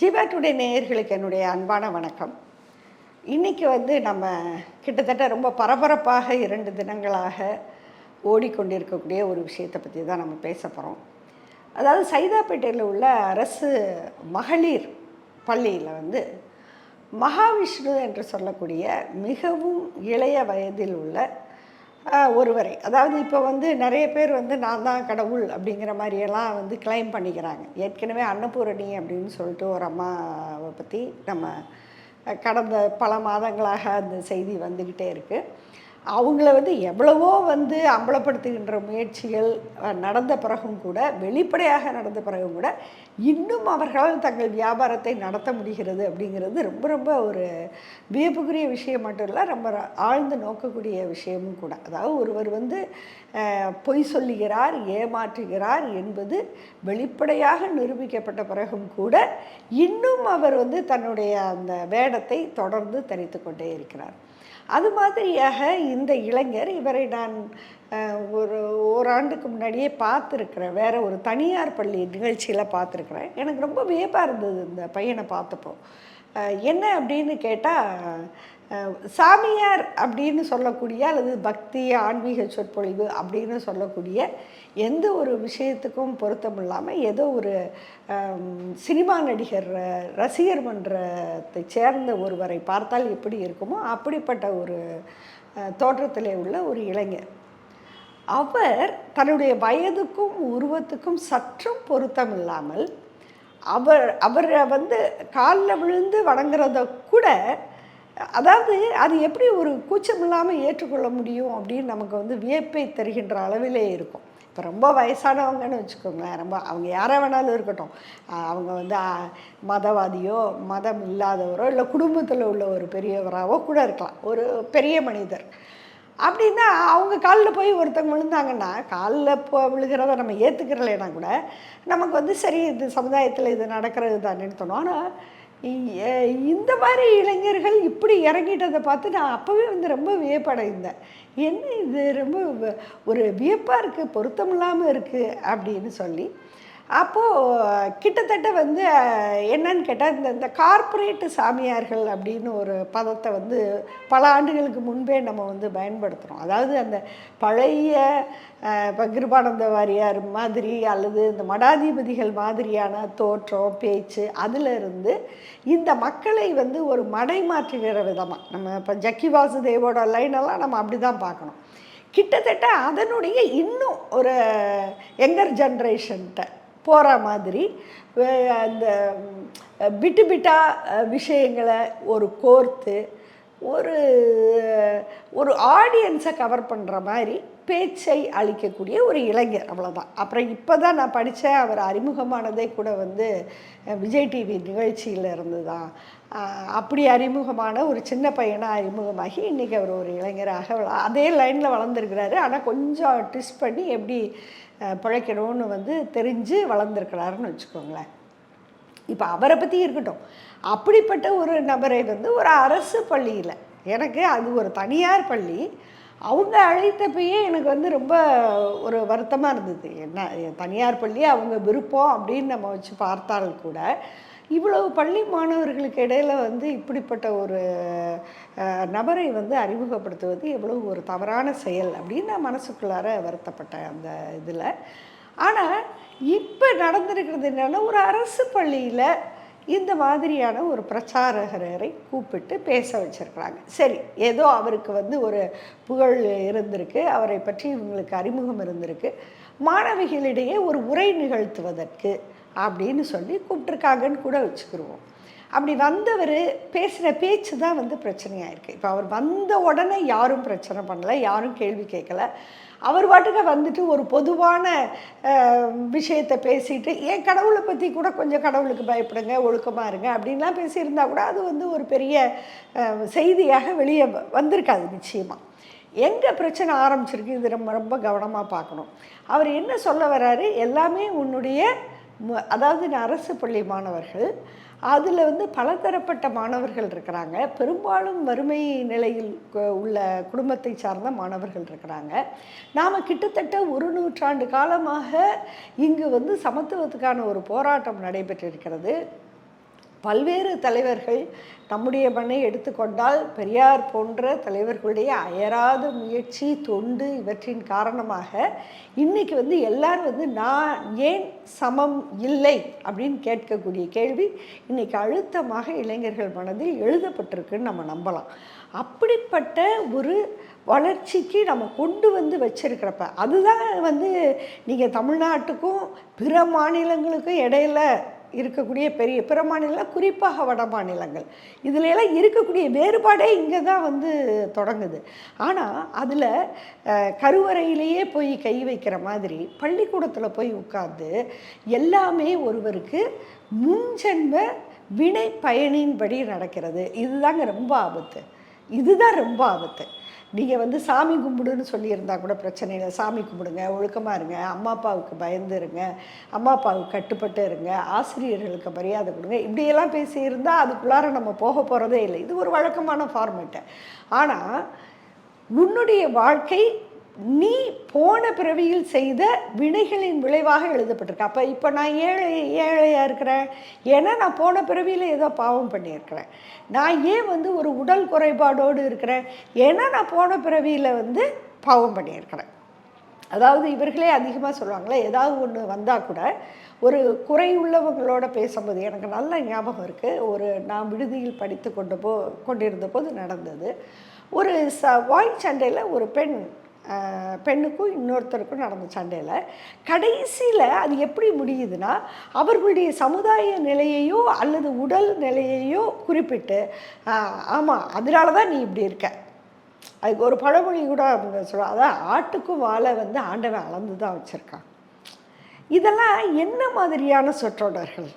Jeeva today நேயர்களுக்கு என்னுடைய அன்பான வணக்கம். இன்னைக்கு வந்து நம்ம கிட்டத்தட்ட ரொம்ப பரபரப்பாக இரண்டு தினங்களாக ஓடிக்கொண்டிருக்கக்கூடிய ஒரு விஷயத்தை பற்றி தான் நம்ம பேச போகிறோம் அதாவது சைதாப்பேட்டையில் உள்ள அரசு மகளிர் பள்ளியில் வந்து மகாவிஷ்ணு என்று சொல்லக்கூடிய மிகவும் இளைய வயதில் உள்ள ஒருவரை. அதாவது இப்போ வந்து நிறைய பேர் வந்து நான் தான் கடவுள் அப்படிங்கிற மாதிரியெல்லாம் வந்து கிளைம் பண்ணிக்கிறாங்க. ஏற்கனவே அன்னபூரணி அப்படின்னு சொல்லிட்டு ஒரு அம்மாவை பற்றி நம்ம கடந்த பல மாதங்களாக அந்த செய்தி வந்துக்கிட்டே இருக்குது அவங்கள வந்து எவ்வளவோ வந்து அம்பலப்படுத்துகின்ற முயற்சிகள் நடந்த பிறகும் கூட வெளிப்படையாக நடந்த பிறகும் கூட இன்னும் அவர்களால் தங்கள் வியாபாரத்தை நடத்த முடிகிறது அப்படிங்கிறது ரொம்ப ரொம்ப ஒரு வியப்புக்குரிய விஷயம் மட்டும் இல்லை ரொம்ப ஆழ்ந்து நோக்கக்கூடிய விஷயமும் கூட. அதாவது ஒருவர் வந்து பொய் சொல்லுகிறார் ஏமாற்றுகிறார் என்பது வெளிப்படையாக நிரூபிக்கப்பட்ட பிறகும் கூட இன்னும் அவர் வந்து தன்னுடைய அந்த வேடத்தை தொடர்ந்து தரித்து கொண்டே இருக்கிறார். அது மாதிரியாக இந்த இளைஞர் இவரை நான் ஒரு ஓராண்டுக்கு முன்னாடியே பார்த்துருக்குறேன். வேறு ஒரு தனியார் பள்ளி நிகழ்ச்சியில் பார்த்துருக்குறேன். எனக்கு ரொம்ப வியப்பாக இருந்தது இந்த பையனை பார்த்தப்போ. என்ன அப்படின்னு கேட்டால் சாமியார் அப்படின்னு சொல்லக்கூடிய அல்லது பக்தி ஆன்மீக சொற்பொழிவு அப்படின்னு சொல்லக்கூடிய எந்த ஒரு விஷயத்துக்கும் பொருத்தம் இல்லாமல் ஏதோ ஒரு சினிமா நடிகர் ரசிகர் மன்றத்தை சேர்ந்த ஒருவரை பார்த்தால் எப்படி இருக்குமோ அப்படிப்பட்ட ஒரு தோற்றத்தில் தோற்றத்திலே உள்ள ஒரு இளைஞர். அவர் தன்னுடைய வயதுக்கும் உருவத்துக்கும் சற்றும் பொருத்தம் இல்லாமல் அவர் அவரை வந்து காலில் விழுந்து வணங்குறத கூட அதாவது அது எப்படி ஒரு கூச்சம் இல்லாமல் ஏற்றுக்கொள்ள முடியும் அப்படின்னு நமக்கு வந்து வியப்பை தருகின்ற அளவிலே இருக்கும். இப்போ ரொம்ப வயசானவங்கன்னு வச்சுக்கோங்களேன் ரொம்ப அவங்க யாராக வேணாலும் இருக்கட்டும். அவங்க வந்து மதவாதியோ மதம் இல்லாதவரோ இல்லை குடும்பத்தில் உள்ள ஒரு பெரியவராகவோ கூட இருக்கலாம். ஒரு பெரிய மனிதர். அப்படின்னா அவங்க காலில் போய் ஒருத்தவங்க விழுந்தாங்கன்னா காலில் போ விழுகிறத நம்ம ஏற்றுக்கிறலைன்னா கூட நமக்கு வந்து சரி இது சமுதாயத்தில் இது நடக்கிறது தானேன்னு தோணும். ஆனால் இந்த மாதிரி இளைஞர்கள் இப்படி இறங்கிட்டதை பார்த்து நான் அப்போவே வந்து ரொம்ப வியப்படைந்தேன் என்ன இது? ரொம்ப ஒரு வியப்பாக இருக்குது பொருத்தமில்லாமல் இருக்குது அப்படின்னு சொல்லி அப்போது கிட்டத்தட்ட வந்து என்னன்னு கேட்டால் இந்த இந்த கார்ப்பரேட்டு சாமியார்கள் அப்படின்னு ஒரு பதத்தை வந்து பல ஆண்டுகளுக்கு முன்பே நம்ம வந்து பயன்படுத்துகிறோம் அதாவது அந்த பழைய அஹ், இப்போ கிருபானந்த வாரியார் மாதிரி அல்லது இந்த மடாதிபதிகள் மாதிரியான தோற்றம் பேச்சு அதில் இருந்து இந்த மக்களை வந்து ஒரு மடை மாற்றுகிற விதமாக நம்ம இப்போ ஜக்கி வாசுதேவோட லைனெல்லாம் நம்ம அப்படி தான் பார்க்கணும். கிட்டத்தட்ட அதனுடைய இன்னும் ஒரு யங்கர் ஜென்ரேஷன்கிட்ட போகிற மாதிரி வே- அந்த பிட்டு பிட்டாக விஷயங்களை ஒரு கோர்த்து ஒரு ஒரு ஆடியன்ஸை கவர் பண்ணுற மாதிரி பேச்சை அளிக்கக்கூடிய ஒரு இளைஞர் அவ்வளோதான் அப்புறம் இப்போ தான் நான் படித்தேன் அவர் அறிமுகமானதே கூட வந்து விஜய் டிவி நிகழ்ச்சியில் இருந்து தான் அப்படி அறிமுகமான ஒரு சின்ன பையனாக அறிமுகமாகி இன்றைக்கி அவர் ஒரு இளைஞராக அதே லைனில் வளர்ந்துருக்கிறாரு. ஆனால் கொஞ்சம் ட்விஸ்ட் பண்ணி எப்படி பிழைக்கணும்னு வந்து தெரிஞ்சு வளர்ந்துருக்கிறாருன்னு வச்சுக்கோங்களேன். இப்போ அவரை பற்றி இருக்கட்டும். அப்படிப்பட்ட ஒரு நபரை வந்து ஒரு அரசு பள்ளியில் எனக்கு அது ஒரு தனியார் பள்ளி அவங்க அழைத்தப்பயே எனக்கு வந்து ரொம்ப ஒரு வருத்தமாக இருந்தது. என்ன தனியார் பள்ளி அவங்க விருப்பம் அப்படின்னு நம்ம வச்சு பார்த்தாலும் கூட இவ்வளவு பள்ளி மாணவர்களுக்கு இடையில வந்து இப்படிப்பட்ட ஒரு நபரை வந்து அறிமுகப்படுத்துவது எவ்வளவு ஒரு தவறான செயல் அப்படின்னு நான் மனசுக்குள்ளார வருத்தப்பட்டேன் அந்த இதில். ஆனால் இப்போ நடந்திருக்கிறது என்னென்னா ஒரு அரசு பள்ளியில் இந்த மாதிரியான ஒரு பிரச்சாரகரை கூப்பிட்டு பேச வச்சிருக்கிறாங்க. சரி ஏதோ அவருக்கு வந்து ஒரு புகழ் இருந்திருக்கு அவரை பற்றி இவங்களுக்கு அறிமுகம் இருந்திருக்கு. மாணவிகளிடையே ஒரு உரை நிகழ்த்துவதற்கு அப்படின்னு சொல்லி கூப்பிட்ருக்காங்கன்னு கூட வச்சுக்கிருவோம். அப்படி வந்தவர் பேசுகிற பேச்சு தான் வந்து பிரச்சனையாக இருக்குது இப்போ அவர் வந்த உடனே யாரும் பிரச்சனை பண்ணல யாரும் கேள்வி கேட்கல. அவர் பாட்டுக்கு வந்துட்டு ஒரு பொதுவான விஷயத்தை பேசிட்டு என் கடவுளை பற்றி கூட கொஞ்சம் கடவுளுக்கு பயப்படுங்க ஒழுக்கமாக இருங்க அப்படின்லாம் பேசியிருந்தா கூட அது வந்து ஒரு பெரிய செய்தியாக வெளியே வ- வந்திருக்காது நிச்சயமாக எங்கே பிரச்சனை ஆரம்பிச்சிருக்கு இது ரொம்ப ரொம்ப கவனமாக பார்க்கணும். அவர் என்ன சொல்ல வர்றாரு எல்லாமே உன்னுடைய அதாவது இந்த அரசு பள்ளி மாணவர்கள் அதில் வந்து பலதரப்பட்ட மாணவர்கள் இருக்கிறாங்க. பெரும்பாலும் வறுமை நிலையில் உள்ள குடும்பத்தை சார்ந்த மாணவர்கள் இருக்கிறாங்க. நாம் கிட்டத்தட்ட ஒரு நூற்றாண்டு காலமாக இங்கு வந்து சமத்துவத்துக்கான ஒரு போராட்டம் நடைபெற்றிருக்கிறது. பல்வேறு தலைவர்கள் நம்முடைய மண்ணை எடுத்துக்கொண்டால் பெரியார் போன்ற தலைவர்களுடைய அயராத முயற்சி தொண்டு இவற்றின் காரணமாக இன்னைக்கு வந்து எல்லாரும் வந்து நான் ஏன் சமம் இல்லை அப்படின்னு கேட்கக்கூடிய கேள்வி இன்னைக்கு அழுத்தமாக இளைஞர்கள் மனதில் எழுதப்பட்டிருக்குன்னு நம்ம நம்பலாம். அப்படிப்பட்ட ஒரு வளர்ச்சிக்கு நம்ம கொண்டு வந்து வச்சிருக்கிறப்ப அதுதான் வந்து நீங்கள் தமிழ்நாட்டுக்கும் பிற மாநிலங்களுக்கும் இடையில இருக்கக்கூடிய பெரிய பிற மாநிலம் குறிப்பாக வட மாநிலங்கள். இதிலெல்லாம் இருக்கக்கூடிய வேறுபாடே இங்கே தான் வந்து தொடங்குது. ஆனால் அதில் கருவறையிலேயே போய் கை வைக்கிற மாதிரி பள்ளிக்கூடத்தில் போய் உட்கார்ந்து எல்லாமே ஒருவருக்கு முன்ஜென்ம வினை பயனின்படி நடக்கிறது. இதுதாங்க ரொம்ப ஆபத்து. இதுதான் ரொம்ப ஆபத்து. நீங்கள் வந்து சாமி கும்பிடுன்னு சொல்லியிருந்தா கூட பிரச்சனை இல்லை. சாமி கும்பிடுங்க ஒழுக்கமாக இருங்க அம்மா அப்பாவுக்கு பயந்து இருங்க அம்மா அப்பாவுக்கு கட்டுப்பட்டு இருங்க ஆசிரியர்களுக்கு மரியாதை கொடுங்க. இப்படியெல்லாம் பேசியிருந்தால் அதுக்குள்ளார நம்ம போக போகிறதே இல்லை. இது ஒரு வழக்கமான ஃபார்மேட்டு ஆனால் உன்னுடைய வாழ்க்கை நீ போன பிறவியில் செய்த வினைகளின் விளைவாக எழுதப்பட்டிருக்கு. அப்போ இப்போ நான் ஏழை ஏழையாக இருக்கிறேன். ஏன்னா நான் போன பிறவியில் ஏதோ பாவம் பண்ணியிருக்கிறேன். நான் ஏன் வந்து ஒரு உடல் குறைபாடோடு இருக்கிறேன்? ஏன்னா நான் போன பிறவியில் வந்து பாவம் பண்ணியிருக்கிறேன். அதாவது இவர்களே அதிகமாக சொல்லுவாங்களே ஏதாவது ஒன்று வந்தால் கூட ஒரு குறை உள்ளவங்களோட பேசும்போது எனக்கு நல்ல ஞாபகம் இருக்குது ஒரு நான் விடுதியில் படித்து கொண்டு போ கொண்டிருந்த போது நடந்தது. ஒரு ச வாய் சண்டையில் ஒரு பெண் பெண்ணுக்கும் இன்னொருத்தருக்கும் நடந்த சண்டையில் கடைசியில் அது எப்படி முடியுதுன்னா அவர்களுடைய சமுதாய நிலையையோ அல்லது உடல் நிலையையோ குறிப்பிட்டு ஆமாம் அதனால தான் நீ இப்படி இருக்க. அதுக்கு ஒரு பழமொழி கூட அவங்க சொல்லுவாங்க அதான் ஆட்டுக்கும் வாழை வந்து ஆண்டவன் அளந்து தான் வச்சுருக்கான். இதெல்லாம் என்ன மாதிரியான சொற்றொடர்கள்?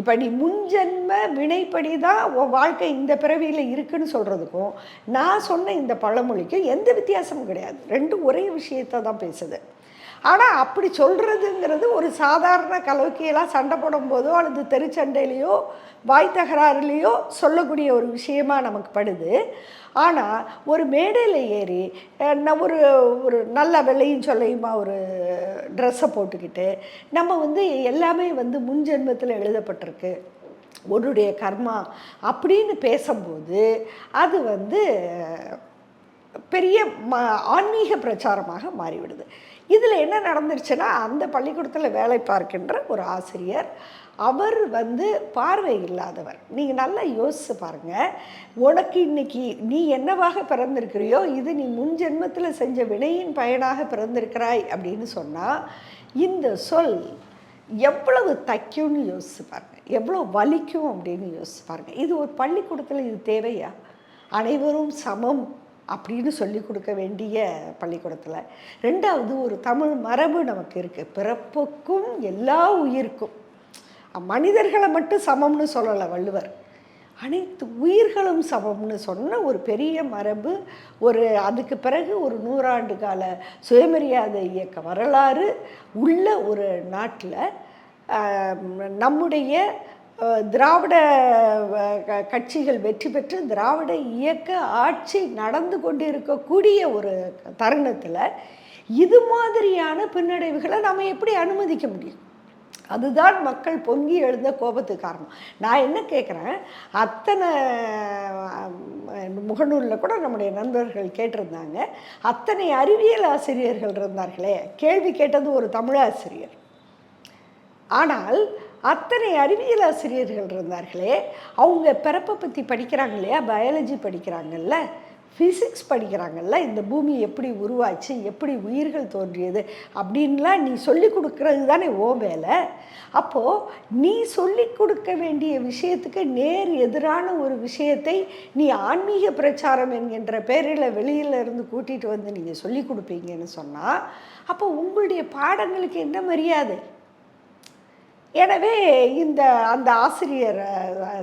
இப்போ நீ முன்ஜென்ம வினைப்படி தான் உன் வாழ்க்கை இந்த பிறவியில் இருக்குன்னு சொல்கிறதுக்கும் நான் சொன்ன இந்த பழமொழிக்கும் எந்த வித்தியாசமும் கிடையாது. ரெண்டும் ஒரே விஷயத்தை தான் பேசுது. ஆனால் அப்படி சொல்கிறதுங்கிறது ஒரு சாதாரண கலோக்கியெல்லாம் சண்டை போடும்போதோ அல்லது தெருச்சண்டையிலையோ வாய் தகராறுலேயோ சொல்லக்கூடிய ஒரு விஷயமா நமக்கு படுது. ஆனால் ஒரு மேடையில் ஏறி அஹ், நான் ஒரு ஒரு நல்ல வெள்ளையும் சொல்லையுமா ஒரு ட்ரெஸ்ஸை போட்டுக்கிட்டு நம்ம வந்து எல்லாமே வந்து முன்ஜென்மத்தில் எழுதப்பட்டிருக்கு. உன்னுடைய கர்மா அப்படின்னு பேசும்போது அது வந்து பெரிய ம ஆன்மீக பிரச்சாரமாக மாறிவிடுது. இதில் என்ன நடந்துருச்சுன்னா அந்த பள்ளிக்கூடத்தில் வேலை பார்க்கின்ற ஒரு ஆசிரியர் அவர் வந்து பார்வை இல்லாதவர். நீங்கள் நல்லா யோசிச்சு பாருங்கள் உனக்கு இன்னைக்கு நீ என்னவாக பிறந்திருக்கிறியோ இது நீ முன் ஜென்மத்தில் செஞ்ச வினையின் பயனாக பிறந்திருக்கிறாய் அப்படின்னு சொன்னால் இந்த சொல் எவ்வளவு தைக்கும்னு யோசிச்சு பாருங்கள் எவ்வளோ வலிக்கும் அப்படின்னு யோசிச்சு பாருங்கள் இது ஒரு பள்ளிக்கூடத்தில் இது தேவையா? அனைவரும் சமம். அப்படின்னு சொல்லி கொடுக்க வேண்டிய பள்ளிக்கூடத்தில். ரெண்டாவது ஒரு தமிழ் மரபு நமக்கு இருக்குது பிறப்புக்கும் எல்லா உயிருக்கும். மனிதர்களை மட்டும் சமம்னு சொல்லலை வள்ளுவர். அனைத்து உயிர்களும் சமம்னு சொன்ன ஒரு பெரிய மரபு ஒரு அதுக்கு பிறகு ஒரு நூறாண்டு கால சுயமரியாதை இயக்க வரலாறு உள்ள ஒரு நாட்டில் நம்முடைய திராவிட க- கட்சிகள் வெற்றி பெற்று திராவிட இயக்க ஆட்சி நடந்து கொண்டிருக்கக்கூடிய ஒரு தருணத்தில் இது மாதிரியான பின்னடைவுகளை நம்ம எப்படி அனுமதிக்க முடியும்? அதுதான் மக்கள் பொங்கி எழுந்த கோபத்துக்கு காரணம். நான் என்ன கேட்குறேன் அத்தனை முகநூலில் கூட நம்முடைய நண்பர்கள் கேட்டிருந்தாங்க. அத்தனை அறிவியல் ஆசிரியர்கள் இருந்தார்களே கேள்வி கேட்டது ஒரு தமிழாசிரியர். ஆனால் அத்தனை அறிவியல் ஆசிரியர்கள் இருந்தார்களே அவங்க பிறப்பை பற்றி படிக்கிறாங்க இல்லையா? பயாலஜி படிக்கிறாங்கல்ல ஃபிசிக்ஸ் படிக்கிறாங்கல்ல இந்த பூமி எப்படி உருவாச்சு எப்படி உயிர்கள் தோன்றியது அப்படின்லாம் நீ சொல்லி கொடுக்குறது தானே ஓ வேலை. அப்போது நீ சொல்லி கொடுக்க வேண்டிய விஷயத்துக்கு நேர் எதிரான ஒரு விஷயத்தை நீ ஆன்மீக பிரச்சாரம் என்கின்ற பேரில் வெளியில் இருந்து கூட்டிகிட்டு வந்து நீங்கள் சொல்லி கொடுப்பீங்கன்னு சொன்னால் அப்போ உங்களுடைய பாடங்களுக்கு என்ன மரியாதை? எனவே இந்த அந்த ஆசிரியர்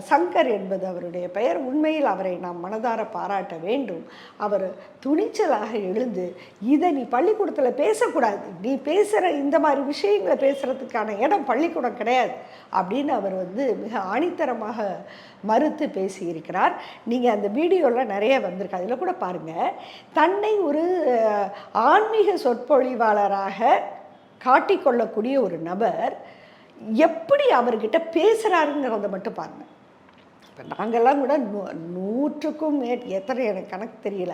சங்கர் என்பது அவருடைய பெயர். உண்மையில் அவரை நாம் மனதார பாராட்ட வேண்டும். அவர் துணிச்சலாக எழுந்து இதை நீ பள்ளிக்கூடத்தில் பேசக்கூடாது. நீ பேசுகிற இந்த மாதிரி விஷயங்களை பேசுகிறதுக்கான இடம் பள்ளிக்கூடம் கிடையாது. அப்படின்னு அவர் வந்து மிக ஆணித்தரமாக மறுத்து பேசியிருக்கிறார். நீங்கள் அந்த வீடியோவில் நிறைய வந்திருக்கு. அதில் கூட பாருங்கள் தன்னை ஒரு ஆன்மீக சொற்பொழிவாளராக காட்டிக்கொள்ளக்கூடிய ஒரு நபர் எப்படி அவர்கிட்ட பேசுகிறாருங்கிறத மட்டும் பாருங்க. இப்போ நாங்கள்லாம் கூட நூ நூற்றுக்கும் மே எத்தனை எனக்கு கணக்கு தெரியல.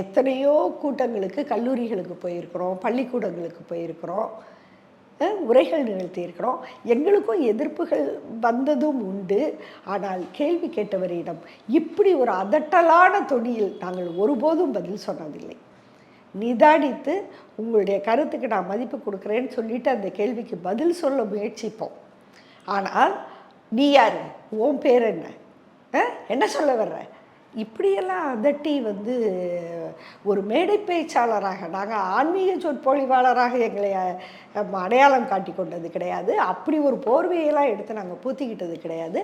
எத்தனையோ கூட்டங்களுக்கு கல்லூரிகளுக்கு போயிருக்கிறோம் பள்ளிக்கூடங்களுக்கு போயிருக்கிறோம் உரைகள் நிகழ்த்தியிருக்கிறோம். எங்களுக்கும் எதிர்ப்புகள் வந்ததும் உண்டு. ஆனால் கேள்வி கேட்டவரிடம் இப்படி ஒரு அதட்டலான தொனியில் நாங்கள் ஒருபோதும் பதில் சொன்னதில்லை. நிதானித்து உங்களுடைய கருத்துக்கு நான் மதிப்பு கொடுக்குறேன்னு சொல்லிட்டு அந்த கேள்விக்கு பதில் சொல்ல முயற்சிப்போம். ஆனால் நீ யார்? உன் பேர் என்ன? என்ன சொல்ல வர்ற? இப்படியெல்லாம் அதட்டி வந்து ஒரு மேடை பேச்சாளராக நாங்கள் ஆன்மீக சொற்பொழிவாளராக எங்களை அடையாளம் காட்டி கொண்டது கிடையாது. அப்படி ஒரு போர்வையெல்லாம் எடுத்து நாங்கள் பூத்திக்கிட்டது கிடையாது.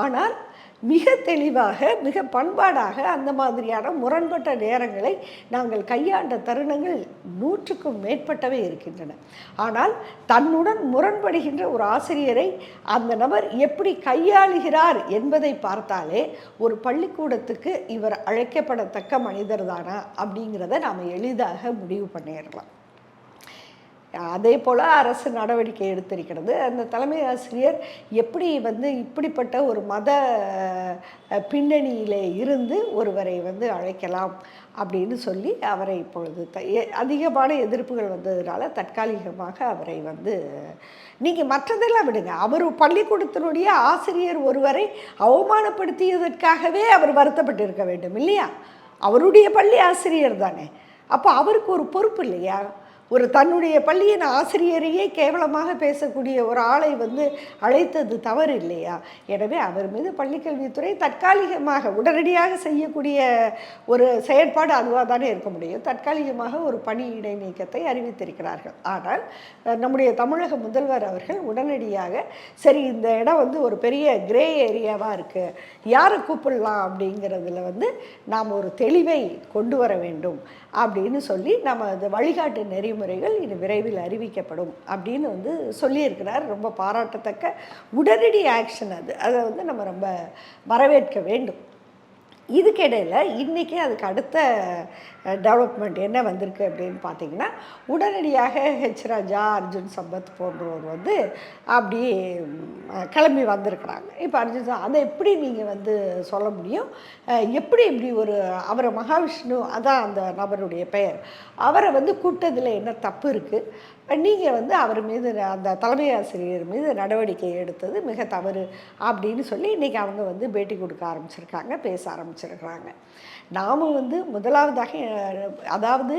ஆனால் மிக தெளிவாக மிக பண்பாடாக அந்த மாதிரியான முரண்பட்ட நேரங்களை நாங்கள் கையாண்ட தருணங்கள் நூற்றுக்கும் மேற்பட்டவை இருக்கின்றன. ஆனால் தன்னுடன் முரண்படுகின்ற ஒரு ஆசிரியரை அந்த நபர் எப்படி கையாளுகிறார் என்பதை பார்த்தாலே ஒரு பள்ளிக்கூடத்துக்கு இவர் அழைக்கப்படத்தக்க மனிதர் தானா அப்படிங்கிறத நாம் எளிதாக முடிவு பண்ணிடலாம். அதே போல் அரசு நடவடிக்கை எடுத்திருக்கிறது. அந்த தலைமை ஆசிரியர் எப்படி வந்து இப்படிப்பட்ட ஒரு மத பின்னணியிலே இருந்து ஒருவரை வந்து அழைக்கலாம் அப்படின்னு சொல்லி அவரை இப்பொழுது த எ- அதிகமான எதிர்ப்புகள் வந்ததுனால தற்காலிகமாக அவரை வந்து நீங்கள் மற்றதெல்லாம் விடுங்க. அவர் பள்ளிக்கூடத்தினுடைய ஆசிரியர் ஒருவரை அவமானப்படுத்தியதற்காகவே அவர் வருத்தப்பட்டிருக்க வேண்டும் இல்லையா? அவருடைய பள்ளி ஆசிரியர் தானே. அப்போ அவருக்கு ஒரு பொறுப்பு இல்லையா? ஒரு தன்னுடைய பள்ளியின் ஆசிரியரையே கேவலமாக பேசக்கூடிய ஒரு ஆளை வந்து அழைத்தது தவறு இல்லையா? எனவே அவர் மீது பள்ளிக்கல்வித்துறை தற்காலிகமாக உடனடியாக செய்யக்கூடிய ஒரு செயற்பாடு அதுவாக தானே இருக்க முடியும். தற்காலிகமாக ஒரு பணி இடைநீக்கத்தை அறிவித்திருக்கிறார்கள். ஆனால் நம்முடைய தமிழக முதல்வர் அவர்கள் உடனடியாக சரி இந்த இடம் வந்து ஒரு பெரிய கிரே ஏரியாவாக இருக்குது யாரை கூப்பிடலாம் அப்படிங்கிறதுல வந்து நாம் ஒரு தெளிவை கொண்டு வர வேண்டும் அப்படின்னு சொல்லி நம்ம அந்த வழிகாட்டு நெறிமுறைகள் இது விரைவில் அறிவிக்கப்படும் அப்படின்னு வந்து சொல்லியிருக்கிறார். ரொம்ப பாராட்டத்தக்க உடனடி ஆக்ஷன் அது. அதை வந்து நம்ம ரொம்ப வரவேற்க வேண்டும். இதுக்கிடையில் இன்றைக்கி அதுக்கு அடுத்த டெவலப்மெண்ட் என்ன வந்திருக்கு அப்படின்னு பார்த்தீங்கன்னா உடனடியாக ஹெச் ராஜா அர்ஜுன் சம்பத் போன்றவர் வந்து அப்படி கிளம்பி வந்திருக்கிறாங்க. இப்போ அர்ஜுன் சம்பத் அதை எப்படி நீங்கள் வந்து சொல்ல முடியும்? எப்படி இப்படி ஒரு அவரை மகாவிஷ்ணு அதான் அந்த நபருடைய பெயர். அவரை வந்து கூட்டத்தில் என்ன தப்பு இருக்குது நீங்கள் வந்து அவர் மீது அந்த தலைமை ஆசிரியர் மீது நடவடிக்கை எடுத்தது மிக தவறு அப்படின்னு சொல்லி இன்றைக்கி அவங்க வந்து பேட்டி கொடுக்க ஆரம்பிச்சிருக்காங்க பேச ஆரம்பிச்சிருக்கிறாங்க. நாம் வந்து முதலாவதாக அதாவது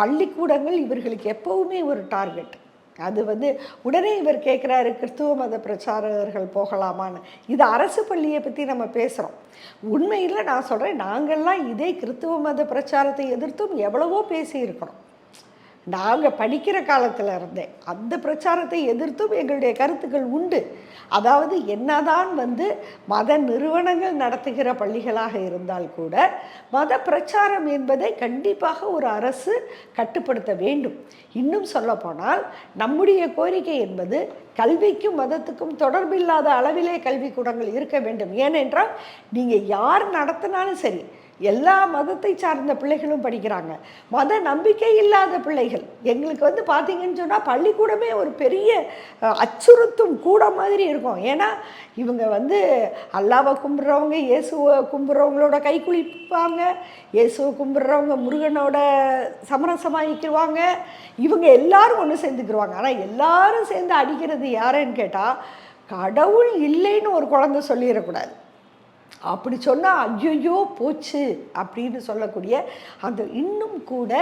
பள்ளிக்கூடங்கள் இவர்களுக்கு எப்போவுமே ஒரு டார்கெட். அது வந்து உடனே இவர் கேட்குறாரு கிறிஸ்துவ மத பிரச்சாரகர்கள் போகலாமான்னு. இது அரசு பள்ளியை பற்றி நம்ம பேசுகிறோம் உண்மையில் நான் சொல்கிறேன் நாங்கள்லாம் இதே கிறிஸ்துவ மத பிரச்சாரத்தை எதிர்த்தும் எவ்வளவோ பேசியிருக்கிறோம். நாங்கள் படிக்கிற காலத்தில் இருந்தே அந்த பிரச்சாரத்தை எதிர்த்தும் எங்களுடைய கருத்துக்கள் உண்டு. அதாவது என்னதான் வந்து மத நிறுவனங்கள் நடத்துகிற பள்ளிகளாக இருந்தால் கூட மத பிரச்சாரம் என்பதை கண்டிப்பாக ஒரு அரசு கட்டுப்படுத்த வேண்டும். இன்னும் சொல்லப்போனால் நம்முடைய கோரிக்கை என்பது கல்விக்கும் மதத்துக்கும் தொடர்பில்லாத அளவிலே கல்விக்கூடங்கள் இருக்க வேண்டும். ஏனென்றால் நீங்கள் யார் நடத்தினாலும் சரி எல்லா மதத்தை சார்ந்த பிள்ளைகளும் படிக்கிறாங்க. மத நம்பிக்கை இல்லாத பிள்ளைகள். எங்களுக்கு வந்து பார்த்தீங்கன்னு சொன்னால் பள்ளிக்கூடமே ஒரு பெரிய அச்சுறுத்தும் கூட மாதிரி இருக்கும். ஏன்னா இவங்க வந்து அல்லாவை கும்பிட்றவங்க இயேசுவை கும்பிட்றவங்களோட கை குளிப்பாங்க இயேசுவை கும்பிட்றவங்க முருகனோட சமரசமாகிக்குவாங்க இவங்க எல்லாரும் ஒன்று சேர்ந்துக்கிடுவாங்க ஆனால் எல்லாரும் சேர்ந்து அடிக்கிறது யாருன்னு கேட்டால் கடவுள் இல்லைன்னு ஒரு குழந்தை சொல்லிடக்கூடாது. அப்படி சொன்னால் ஐயோ போச்சு அப்படின்னு சொல்லக்கூடிய அந்த இன்னும் கூட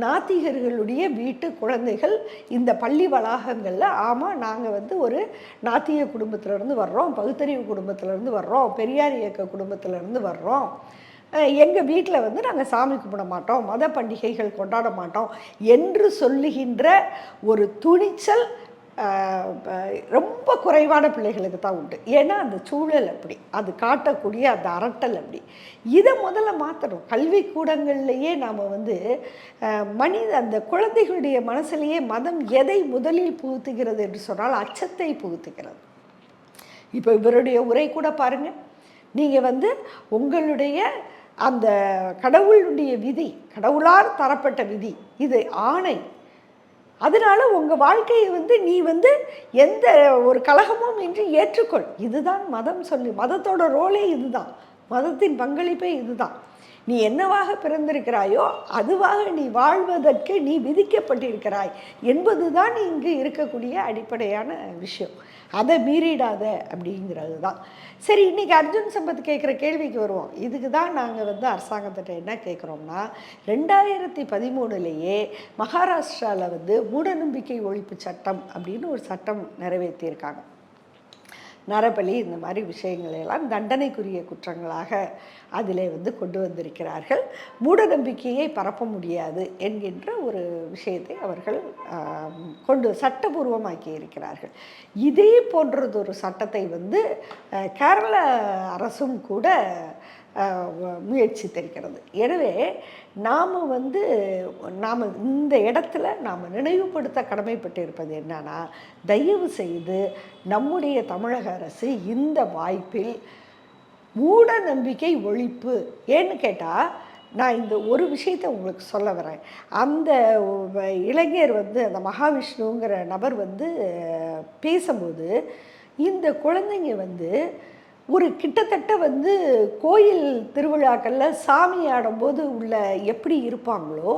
நாத்திகர்களுடைய வீட்டு குழந்தைகள் இந்த பள்ளி வளாகங்களில் ஆமாம் நாங்கள் வந்து ஒரு நாத்திக குடும்பத்திலேருந்து வர்றோம் பகுத்தறிவு குடும்பத்திலேருந்து வர்றோம் பெரியார் இயக்க குடும்பத்திலேருந்து வர்றோம். எங்கள் வீட்டில் வந்து நாங்கள் சாமி கும்பிட மாட்டோம் மத பண்டிகைகள் கொண்டாட மாட்டோம் என்று சொல்லுகின்ற ஒரு துணிச்சல் ரொம்ப குறைவான பிள்ளைகளுக்கு தான் உண்டு. ஏன்னா அந்த சூழல் அப்படி. அது காட்டக்கூடிய அந்த அரட்டல் அப்படி. இதை முதல்ல மாற்றணும் கல்வி கூடங்கள்லேயே நாம் வந்து மனித அந்த குழந்தைகளுடைய மனசுலேயே மதம் எதை முதலில் புகுத்துகிறது என்று சொன்னால் அச்சத்தை புகுத்துகிறது. இப்போ இவருடைய உரை கூட பாருங்கள் நீங்கள் வந்து உங்களுடைய அந்த கடவுளுடைய விதி கடவுளால் தரப்பட்ட விதி இது ஆணை. அதனால உங்கள் வாழ்க்கையை வந்து நீ வந்து எந்த ஒரு கலகமும் இன்றி ஏற்றுக்கொள். இதுதான் மதம் சொல்லி மதத்தோட ரோலே இதுதான். மதத்தின் பங்களிப்பே இதுதான். நீ என்னவாக பிறந்திருக்கிறாயோ அதுவாக நீ வாழ்வதற்கு நீ விதிக்கப்பட்டிருக்கிறாய் என்பதுதான் இங்கு இருக்கக்கூடிய அடிப்படையான விஷயம். அதை மீறிடாத அப்படிங்கிறது தான் சரி இன்றைக்கி அர்ஜுன் சம்பத் கேட்குற கேள்விக்கு வருவோம். இதுக்கு தான் நாங்கள் வந்து அரசாங்கத்திட்ட என்ன கேட்குறோம்னா ரெண்டாயிரத்தி பதிமூணுலேயே மகாராஷ்டிராவில் வந்து மூடநம்பிக்கை ஒழிப்பு சட்டம் அப்படின்னு ஒரு சட்டம் நிறைவேற்றியிருக்காங்க. நரபலி இந்த மாதிரி விஷயங்களையெல்லாம் தண்டனைக்குரிய குற்றங்களாக அதிலே வந்து கொண்டு வந்திருக்கிறார்கள். மூட நம்பிக்கையை பரப்ப முடியாது என்கின்ற ஒரு விஷயத்தை அவர்கள் கொண்டு சட்டபூர்வமாக்கி இருக்கிறார்கள். இதே போன்றதொரு சட்டத்தை வந்து கேரள அரசும் கூட முயற்சி தெரிகிறது. எனவே நாம் வந்து நாம் இந்த இடத்துல நாம் நினைவுபடுத்த கடமைப்பட்டிருப்பது என்னன்னா தயவு செய்து நம்முடைய தமிழக அரசு இந்த வாய்ப்பில் மூட நம்பிக்கை ஒழிப்பு. ஏன்னு கேட்டால் நான் இந்த ஒரு விஷயத்தை உங்களுக்கு சொல்ல வரேன். அந்த இளைஞர் வந்து அந்த மகாவிஷ்ணுங்கிற நபர் வந்து பேசும்போது இந்த குழந்தைங்க வந்து ஒரு கிட்டத்தட்ட வந்து கோயில் திருவிழாக்களில் சாமி ஆடும்போது உள்ள எப்படி இருப்பாங்களோ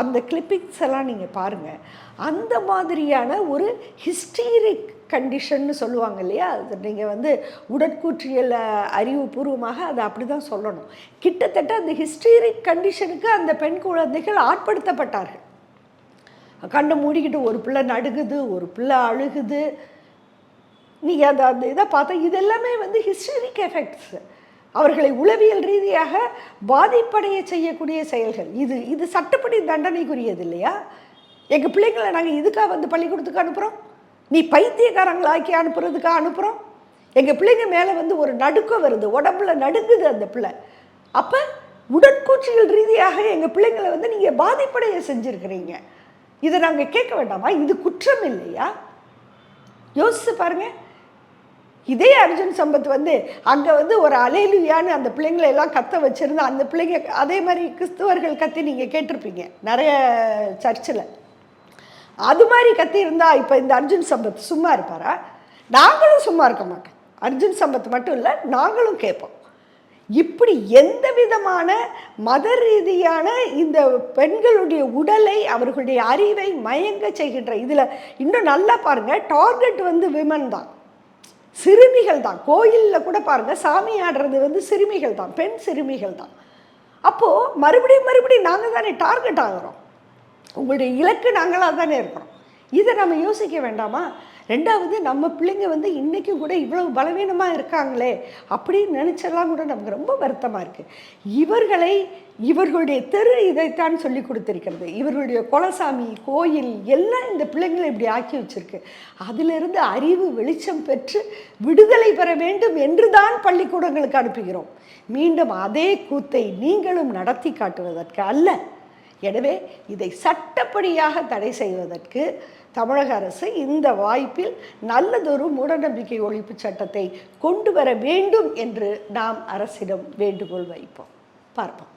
அந்த கிளிப்பிங்ஸ் எல்லாம் நீங்கள் பாருங்கள் அந்த மாதிரியான ஒரு ஹிஸ்டீரிக் கண்டிஷன்னு சொல்லுவாங்க இல்லையா? அது நீங்கள் வந்து உடற்கூற்றியல் அறிவுபூர்வமாக அதை அப்படி தான் சொல்லணும். கிட்டத்தட்ட அந்த ஹிஸ்டீரிக் கண்டிஷனுக்கு அந்த பெண் குழந்தைகள் ஆட்படுத்தப்பட்டார்கள். கண்ணை மூடிக்கிட்டு ஒரு பிள்ளை நடுகுது ஒரு பிள்ளை அழுகுது. நீங்கள் அந்த அந்த இதை பார்த்தா இது எல்லாமே வந்து ஹிஸ்டரிக் எஃபெக்ட்ஸ் அவர்களை உளவியல் ரீதியாக பாதிப்படைய செய்யக்கூடிய செயல்கள். இது இது சட்டப்படி தண்டனைக்குரியது இல்லையா எங்கள் பிள்ளைங்களை நாங்கள் இதுக்காக வந்து பள்ளிக்கூடத்துக்கு அனுப்புகிறோம் நீ பைத்தியக்காரங்களாக்கி அனுப்புறதுக்காக அனுப்புகிறோம் எங்கள் பிள்ளைங்க மேலே வந்து ஒரு நடுக்கம் வருது. உடம்புல நடுங்குது அந்த பிள்ளை. அப்போ உடற்கூற்றியல் ரீதியாக எங்கள் பிள்ளைங்களை வந்து நீங்கள் பாதிப்படைய செஞ்சுருக்கிறீங்க. இதை நாங்கள் கேட்க வேண்டாமா? இது குற்றம் இல்லையா? யோசித்து பாருங்கள் இதே அர்ஜுன் சம்பத் வந்து அங்கே வந்து ஒரு அலையிலுயான்னு அந்த பிள்ளைங்களை எல்லாம் கத்த வச்சிருந்தா அந்த பிள்ளைங்க அதே மாதிரி கிறிஸ்துவர்கள் கத்தி நீங்கள் கேட்டிருப்பீங்க நிறைய சர்ச்சில். அது மாதிரி கத்தி இருந்தால் இப்போ இந்த அர்ஜுன் சம்பத் சும்மா இருப்பாரா? நாங்களும் சும்மா இருக்க மாட்டோம். அர்ஜுன் சம்பத் மட்டும் இல்லை நாங்களும் கேட்போம். இப்படி எந்த விதமான மத ரீதியான இந்த பெண்களுடைய உடலை அவர்களுடைய அறிவை மயங்க செய்கின்ற இதில் இன்னும் நல்லா பாருங்கள் டார்கெட் வந்து விமன் தான். சிறுமிகள் தான். கோயிலில் கூட பாருங்க சாமி ஆடுறது வந்து சிறுமிகள் தான் பெண் சிறுமிகள் தான். அப்போது மறுபடியும் மறுபடியும் நாங்கள் தானே டார்கெட் ஆகிறோம். உங்களுடைய இலக்கு நாங்களாக தானே இருக்கிறோம். இதை நம்ம யோசிக்க வேண்டாமா? ரெண்டாவது நம்ம பிள்ளைங்க வந்து இன்றைக்கும் கூட இவ்வளவு பலவீனமாக இருக்காங்களே அப்படின்னு நினச்செல்லாம் கூட நமக்கு ரொம்ப வருத்தமாக இருக்குது இவர்களை இவர்களுடைய தெரு இதைத்தான் சொல்லி கொடுத்துருக்கிறது. இவர்களுடைய குலசாமி கோயில் எல்லாம் இந்த பிள்ளைங்களை இப்படி ஆக்கி வச்சிருக்கு. அதிலிருந்து அறிவு வெளிச்சம் பெற்று விடுதலை பெற வேண்டும் என்று தான் பள்ளிக்கூடங்களுக்கு அனுப்புகிறோம். மீண்டும் அதே கூத்தை நீங்களும் நடத்தி காட்டுவதற்கு அல்ல. எனவே இதை சட்டப்படியாக தடை செய்வதற்கு தமிழக அரசு இந்த வாய்ப்பில் நல்லதொரு மூடநம்பிக்கை ஒழிப்பு சட்டத்தை கொண்டு வர வேண்டும் என்று நாம் அரசிடம் வேண்டுகோள் வைப்போம். பார்ப்போம்.